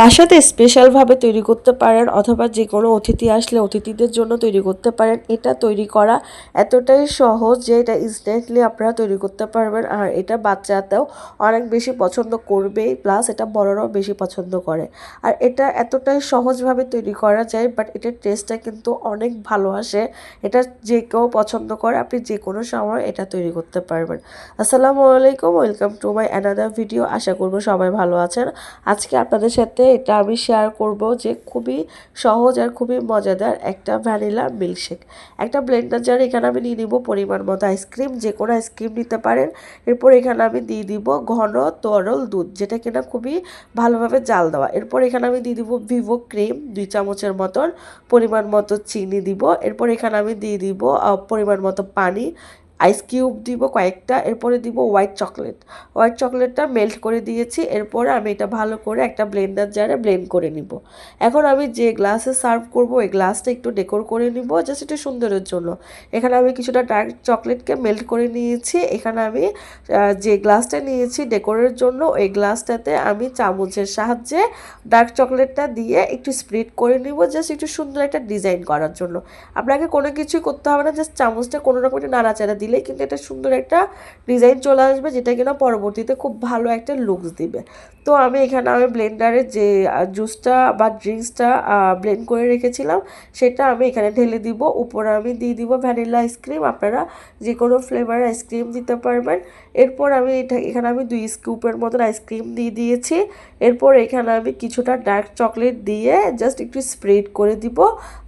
বাসাতে স্পেশালভাবে তৈরি করতে পারেন অথবা যে কোনো অতিথি আসলে অতিথিদের জন্য তৈরি করতে পারেন। এটা তৈরি করা এতটাই সহজ যে এটা ইনস্ট্যান্টলি আপনারা তৈরি করতে পারবেন। আর এটা বাচ্চাতেও অনেক বেশি পছন্দ করবেই প্লাস এটা বড়রাও বেশি পছন্দ করে। আর এটা এতটাই সহজভাবে তৈরি করা যায় বাট এটার টেস্টটা কিন্তু অনেক ভালো আসে। এটা যে কেউ পছন্দ করে, আপনি যে কোনো সময় এটা তৈরি করতে পারবেন। আসসালামু আলাইকুম welcome to my another video আশা করব সবাই ভালো আছেন। আজকে আপনাদের সাথে এটা আমি শেয়ার করব যে খুবই সহজ আর খুবই মজাদার একটা ভ্যানিলা মিল্কশেক একটা ব্লেন্ডার জার এখানে আমি নিয়ে নিব পরিমাণ মতো আইসক্রিম যে কোনো আইসক্রিম নিতে পারেন। এরপর এখানে আমি দিয়ে দিব ঘন তরল দুধ, যেটা কিনা খুবই ভালোভাবে জাল দেওয়া। এরপর এখানে আমি দিয়ে দিব ভিভো ক্রিম দুই চামচের মতন পরিমাণ মতো চিনি দিব। এরপর এখানে আমি দিয়ে দিব পরিমাণ মতো পানি। আইস কিউব দিব কয়েকটা, এরপরে দিব হোয়াইট চকলেট হোয়াইট চকলেটটা মেল্ট করে দিয়েছি, এরপরে আমি এটা ভালো করে একটা ব্লেন্ডার জারে ব্লেন্ড করে নিব। এখন আমি যে গ্লাসে সার্ভ করব, ওই গ্লাসটা একটু ডেকোর করে নিব জাস্ট একটু সুন্দরের জন্য। এখানে আমি কিছুটা ডার্ক চকলেটকে মেল্ট করে নিয়েছি, এখানে আমি যে গ্লাসটা নিয়েছি ডেকোরের জন্য, ওই গ্লাসটাতে আমি চামচের সাহায্যে ডার্ক চকলেটটা দিয়ে একটু স্প্রিড করে নিব জাস্ট একটু সুন্দর একটা ডিজাইন করার জন্য। আপনাকে কোনো কিছুই করতে হবে না জাস্ট চামচটা কোনো রকম একটা নাড়াচাড়া দিলেই কিন্তু এটা সুন্দর একটা ডিজাইন চলে আসবে, যেটা কিনা পরবর্তীতে খুব ভালো একটা লুকস দিবে। তো আমি এখানে আমি ব্লেন্ডারে যে জুসটা বা ড্রিঙ্কসটা ব্লেন্ড করে রেখেছিলাম, সেটা আমি এখানে ঢেলে দিব। উপরে আমি দিয়ে দিব ভ্যানিলা আইসক্রিম আপনারা যে কোনো ফ্লেভার আইসক্রিম দিতে পারবেন। এরপর আমি এটা, এখানে আমি দুই স্কুপের মতন আইসক্রিম দিয়ে দিয়েছি। এরপর এখানে আমি কিছুটা ডার্ক চকলেট দিয়ে জাস্ট একটু স্প্রেড করে দিব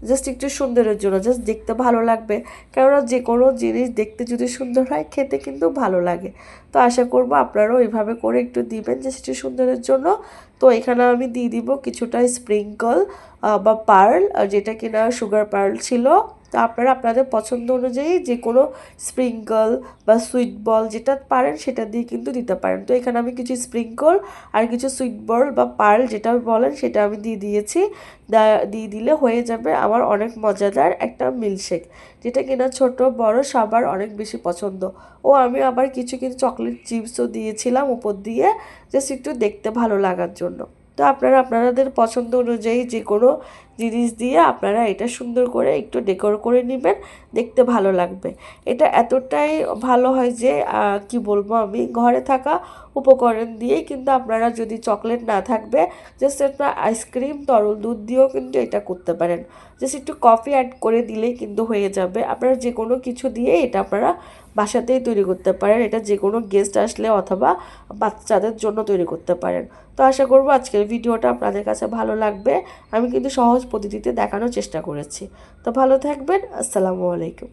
জাস্ট একটু সুন্দরের জন্য জাস্ট দেখতে ভালো লাগবে। কেননা যে কোনো জিনিস দেখতে যদি সুন্দর হয়, খেতে কিন্তু ভালো লাগে। তো আশা করব আপনারাও এইভাবে করে একটু দিবেন যে সেটি সুন্দরের জন্য। তো এখানে আমি দিয়ে দিব কিছুটা স্প্রিঙ্কল বা পার্ল যেটা কিনা সুগার পার্ল ছিল, তো আপনারা আপনাদের পছন্দ অনুযায়ী যে কোনো স্প্রিঙ্কল বা সুইট বল যেটা পারেন সেটা দিয়ে কিন্তু দিতে পারেন। তো এখানে আমি কিছু স্প্রিঙ্কল আর কিছু সুইট বল বা পার্ল যেটা বলেন সেটা আমি দিয়ে দিয়েছি। দিয়ে দিলে হয়ে যাবে আমার অনেক মজাদার একটা মিল্কশেক, যেটা কিনা ছোট, বড়, সবার অনেক বেশি পছন্দ। ও আমি আবার কিছু কিছু চকলেট চিপসও দিয়েছিলাম উপর দিয়ে, জাস্ট একটু দেখতে ভালো লাগার জন্য। তো আপনারা আপনাদের পছন্দ অনুযায়ী যে কোনো জিনিস দিয়ে আপনারা এটা সুন্দর করে একটু ডেকোর করে নেবেন, দেখতে ভালো লাগবে। এটা এতটাই ভালো হয় যে কি বলব আমি, ঘরে থাকা উপকরণ দিয়েই কিন্তু আপনারা যদি চকলেট না থাকবে জাস্ট আপনার আইসক্রিম তরল দুধ দিয়েও কিন্তু এটা করতে পারেন। জাস্ট একটু কফি অ্যাড করে দিলেই কিন্তু হয়ে যাবে। আপনারা যে কোনো কিছু দিয়ে এটা আপনারা বাসাতেই তৈরি করতে পারেন। এটা যে কোনো গেস্ট আসলে অথবা বাচ্চাদের জন্য তৈরি করতে পারেন। তো আশা করব আজকের ভিডিওটা আপনাদের কাছে ভালো লাগবে। আমি কিন্তু সহজ পদ্ধতিতে দেখানোর চেষ্টা করেছি। তো ভালো থাকবেন আসসালামু আলাইকুম।